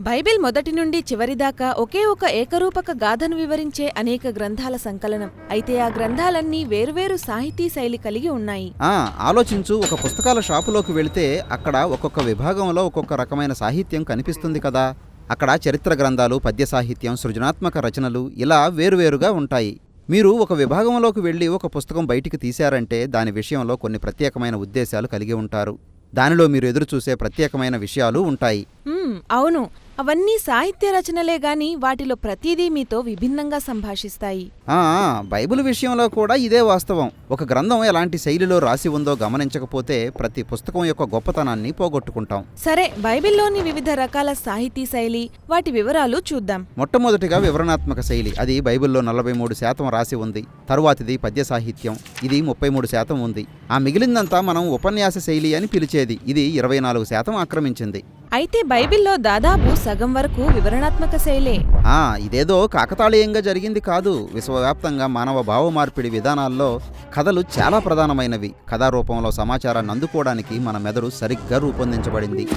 Bible మొదటి నుండి చివరిదాకా ఒకే ఒక ఏకరూపక గాథను వివరించే అనేక గ్రంథాల సంకలనం. అయితే ఆ గ్రంథాలన్నీ వేరువేరు సాహితీ శైలి కలిగి ఉన్నాయి. ఆ ఆలోచించు. ఒక పుస్తకాల షాపులోకి వెళితే అక్కడ ఒక్కొక్క విభాగంలో ఒక్కొక్క రకమైన సాహిత్యం కనిపిస్తుంది కదా. అక్కడ చరిత్ర గ్రంథాలు పద్య సాహిత్యం సృజనాత్మక రచనలు ఇలా వేరువేరుగా ఉంటాయి. మీరు ఒక విభాగంలోకి వెళ్ళి ఒక పుస్తకం బయటికి తీశారంటే దాని విషయంలో కొన్ని ప్రత్యేకమైన ఉద్దేశాలు కలిగి ఉంటారు. దానిలో మీరు ఎదురుచూసే ప్రత్యేకమైన విషయాలు ఉంటాయి. అవును. అవన్నీ సాహిత్య రచనలే గాని వాటిలో ప్రతిదీ మీతో విభిన్నంగా సంభాషిస్తాయి. ఆ, బైబిల్ విషయంలో కూడా ఇదే వాస్తవం. ఒక గ్రంథం ఎలాంటి శైలిలో రాసి ఉందో గమనించకపోతే ప్రతి పుస్తకం యొక్క గొప్పతనాన్ని పోగొట్టుకుంటాం. సరే బైబిల్లోని వివిధ రకాల సాహితీ శైలి వాటి వివరాలు చూద్దాం. మొట్టమొదటిగా వివరణాత్మక శైలి. అది బైబిల్లో నలభై మూడు శాతం రాసి ఉంది. తరువాతిది పద్య సాహిత్యం. ఇది ముప్పై మూడు శాతం ఉంది. ఆ మిగిలిందంతా మనం ఉపన్యాస శైలి అని పిలిచేది. ఇది ఇరవై నాలుగు శాతం ఆక్రమించింది. అయితే బైబిల్లో దాదాపు సగం వరకు వివరణాత్మక శైలే. ఆ ఇదేదో కాకతాళీయంగా జరిగింది కాదు. విశ్వవ్యాప్తంగా మానవ భావ మార్పిడి విధానాల్లో కథలు చాలా ప్రధానమైనవి. కథా రూపంలో సమాచారాన్ని అందుకోవడానికి మన మెదడు సరిగ్గా రూపొందించబడింది.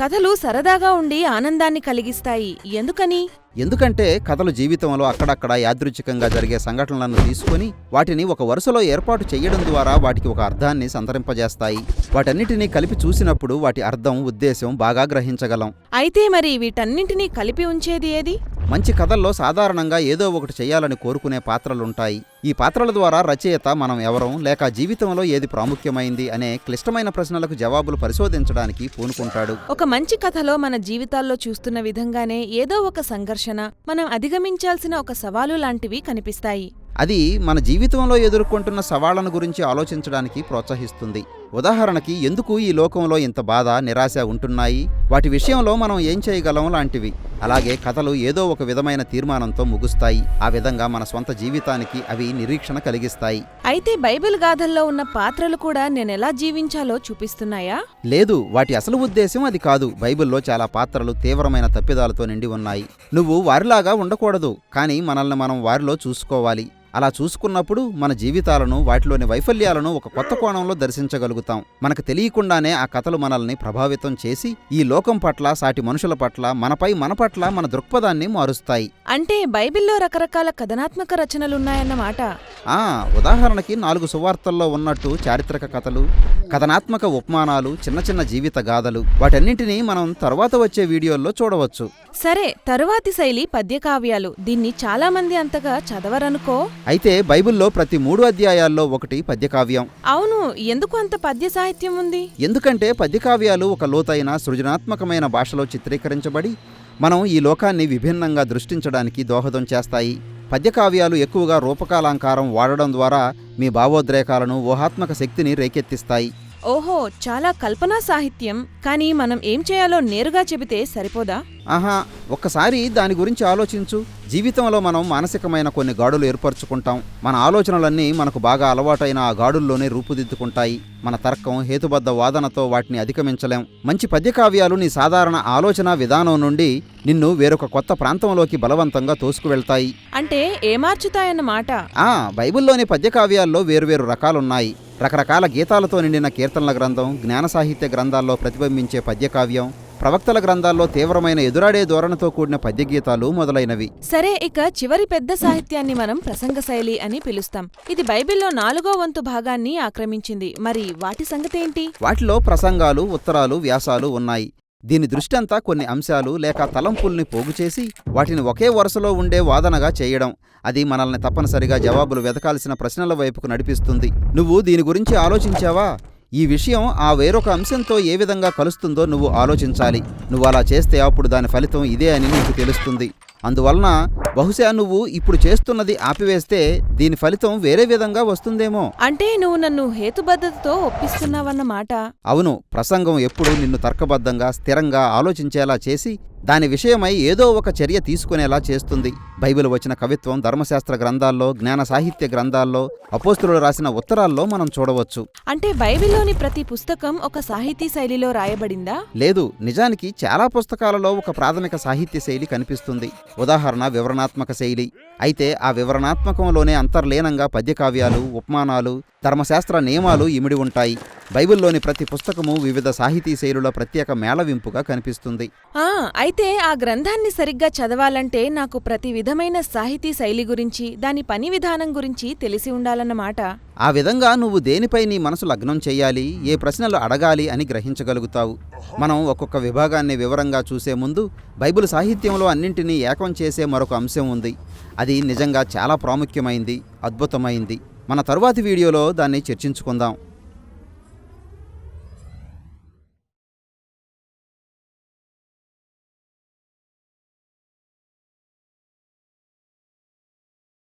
కథలు సరదాగా ఉండి ఆనందాన్ని కలిగిస్తాయి. ఎందుకని? ఎందుకంటే కథలు జీవితంలో అక్కడక్కడ యాదృచ్ఛికంగా జరిగే సంఘటనలను తీసుకొని వాటిని ఒక వరుసలో ఏర్పాటు చేయడం ద్వారా వాటికి ఒక అర్థాన్ని సంతరింపజేస్తాయి. వాటన్నిటినీ కలిపి చూసినప్పుడు వాటి అర్థం ఉద్దేశం బాగా గ్రహించగలం. అయితే మరి వీటన్నింటినీ కలిపి ఉంచేది ఏది? మంచి కథల్లో సాధారణంగా ఏదో ఒకటి చేయాలని కోరుకునే పాత్రలుంటాయి. ఈ పాత్రల ద్వారా రచయిత మనం ఎవరం లేక జీవితంలో ఏది ప్రాముఖ్యమైంది అనే క్లిష్టమైన ప్రశ్నలకు జవాబులు పరిశోధించడానికి పూనుకుంటాడు. ఒక మంచి కథలో మన జీవితాల్లో చూస్తున్న విధంగానే ఏదో ఒక సంఘర్షణ మనం అధిగమించాల్సిన ఒక సవాలు లాంటివి కనిపిస్తాయి. అది మన జీవితంలో ఎదుర్కొంటున్న సవాళ్ళను గురించి ఆలోచించడానికి ప్రోత్సహిస్తుంది. ఉదాహరణకి ఎందుకు ఈ లోకంలో ఇంత బాధ నిరాశ ఉంటున్నాయి? వాటి విషయంలో మనం ఏం చేయగలం లాంటివి. అలాగే కథలు ఏదో ఒక విధమైన తీర్మానంతో ముగుస్తాయి. ఆ విధంగా మన స్వంత జీవితానికి అవి నిరీక్షణ కలిగిస్తాయి. అయితే బైబిల్ గాథల్లో ఉన్న పాత్రలు కూడా నేనెలా జీవించాలో చూపిస్తున్నాయా? లేదు వాటి అసలు ఉద్దేశం అది కాదు. బైబిల్లో చాలా పాత్రలు తీవ్రమైన తప్పిదాలతో నిండి ఉన్నాయి. నువ్వు వారిలాగా ఉండకూడదు కానీ మనల్ని మనం వారిలో చూసుకోవాలి. అలా చూసుకున్నప్పుడు మన జీవితాలను వాటిలోని వైఫల్యాలను ఒక కొత్త కోణంలో దర్శించగలుగుతాం. మనకు తెలియకుండానే ఆ కథలు మనల్ని ప్రభావితం చేసి ఈ లోకం పట్ల సాటి మనుషుల పట్ల మనపై మన పట్ల మన దృక్పథాన్ని మారుస్తాయి. అంటే బైబిల్లో రకరకాల కథనాత్మక రచనలున్నాయన్నమాట ఆ ఉదాహరణకి నాలుగు సువార్తల్లో ఉన్నట్టు చారిత్రక కథలు కథనాత్మక ఉపమానాలు చిన్న చిన్న జీవిత గాథలు వాటన్నింటినీ మనం తర్వాత వచ్చే వీడియోల్లో చూడవచ్చు. సరే తరువాతి శైలి పద్యకావ్యాలు. దీన్ని చాలా మంది అంతగా చదవరనుకో. అయితే బైబిల్లో ప్రతి మూడు అధ్యాయాల్లో ఒకటి పద్యకావ్యం. అవును ఎందుకు అంత పద్య సాహిత్యం ఉంది? ఎందుకంటే పద్యకావ్యాలు ఒక లోతైన సృజనాత్మకమైన భాషలో చిత్రీకరించబడి మనం ఈ లోకాన్ని విభిన్నంగా దృష్టించడానికి దోహదం చేస్తాయి. పద్యకావ్యాలు ఎక్కువగా రూపకాలంకారం వాడడం ద్వారా మీ భావోద్రేకాలను ఊహాత్మక శక్తిని రేకెత్తిస్తాయి. ఓహో చాలా కల్పనా సాహిత్యం. కానీ మనం ఏం చేయాలో నేరుగా చెబితే సరిపోదా? ఆహా ఒక్కసారి దాని గురించి ఆలోచించు. జీవితంలో మనం మానసికమైన కొన్ని గాడులు ఏర్పరచుకుంటాం. మన ఆలోచనలన్నీ మనకు బాగా అలవాటైన ఆ గాడుల్లోనే రూపుదిద్దుకుంటాయి. మన తర్కం హేతుబద్ధ వాదనతో వాటిని అధిగమించలేం. మంచి పద్యకావ్యాలు నీ సాధారణ ఆలోచన విధానం నుండి నిన్ను వేరొక కొత్త ప్రాంతంలోకి బలవంతంగా తోసుకువెళ్తాయి. అంటే ఏమార్చుతాయన్నమాట ఆ బైబిల్లోని పద్యకావ్యాల్లో వేరువేరు రకాలున్నాయి. రకరకాల గీతాలతో నిండిన కీర్తనల గ్రంథం జ్ఞాన సాహిత్య గ్రంథాల్లో ప్రతిబింబించే పద్యకావ్యం ప్రవక్తల గ్రంథాల్లో తీవ్రమైన ఎదురాడే ధోరణితో కూడిన పద్యగీతాలు మొదలైనవి. సరే ఇక చివరి పెద్ద సాహిత్యాన్ని మనం ప్రసంగ శైలి అని పిలుస్తాం. ఇది బైబిల్లో నాలుగో వంతు భాగాన్ని ఆక్రమించింది. మరి వాటి సంగతేంటి వాటిలో ప్రసంగాలు ఉత్తరాలు వ్యాసాలు ఉన్నాయి. దీని దృష్టంతా కొన్ని అంశాలు లేక తలంపుల్ని పోగు చేసి వాటిని ఒకే వరుసలో ఉండే వాదనగా చేయడం. అది మనల్ని తప్పనిసరిగా జవాబులు వెతకాల్సిన ప్రశ్నల వైపుకు నడిపిస్తుంది. నువ్వు దీని గురించి ఆలోచించావా? ఈ విషయం ఆ వేరొక అంశంతో ఏ విధంగా కలుస్తుందో నువ్వు ఆలోచించాలి. నువ్వు అలా చేస్తే అప్పుడు దాని ఫలితం ఇదే అని నీకు తెలుస్తుంది. అందువలన బహుశా నువ్వు ఇప్పుడు చేస్తున్నది ఆపివేస్తే దీని ఫలితం వేరే విధంగా వస్తుందేమో. అంటే నువ్వు నన్ను హేతుబద్ధతతో ఒప్పిస్తున్నావన్నమాట. అవును ప్రసంగం ఎప్పుడూ నిన్ను తర్కబద్ధంగా స్థిరంగా ఆలోచించేలా చేసి దాని విషయమై ఏదో ఒక చర్య తీసుకునేలా చేస్తుంది. బైబిల్ వచ్చిన కవిత్వం ధర్మశాస్త్ర గ్రంథాల్లో జ్ఞాన సాహిత్య గ్రంథాల్లో అపోస్తులు రాసిన ఉత్తరాల్లో మనం చూడవచ్చు. అంటే బైబిల్లోని ప్రతి పుస్తకం ఒక సాహితీ శైలిలో రాయబడిందా? లేదు నిజానికి చాలా పుస్తకాలలో ఒక ప్రాథమిక సాహిత్య శైలి కనిపిస్తుంది. ఉదాహరణ వివరణాత్మక శైలి. అయితే ఆ వివరణాత్మకంలోనే అంతర్లీనంగా పద్యకావ్యాలు ఉపమానాలు ధర్మశాస్త్ర నియమాలు ఇమిడి ఉంటాయి. బైబిల్లోని ప్రతి పుస్తకము వివిధ సాహితీ శైలుల ప్రత్యేక మేళవింపుగా కనిపిస్తుంది. ఆ అయితే ఆ గ్రంథాన్ని సరిగ్గా చదవాలంటే నాకు ప్రతి విధమైన సాహితీ శైలి గురించి దాని పని విధానం గురించి తెలిసి ఉండాలన్నమాట. ఆ విధంగా నువ్వు దేనిపై నీ మనసు లగ్నం చేయాలి ఏ ప్రశ్నలు అడగాలి అని గ్రహించగలుగుతావు. మనం ఒక్కొక్క విభాగాన్ని వివరంగా చూసే ముందు బైబిల్ సాహిత్యంలో అన్నింటినీ ఏకం చేసే మరొక అంశం ఉంది. అది నిజంగా చాలా ప్రాముఖ్యమైంది అద్భుతమైంది. మన తరువాతి వీడియోలో దాన్ని చర్చించుకుందాం.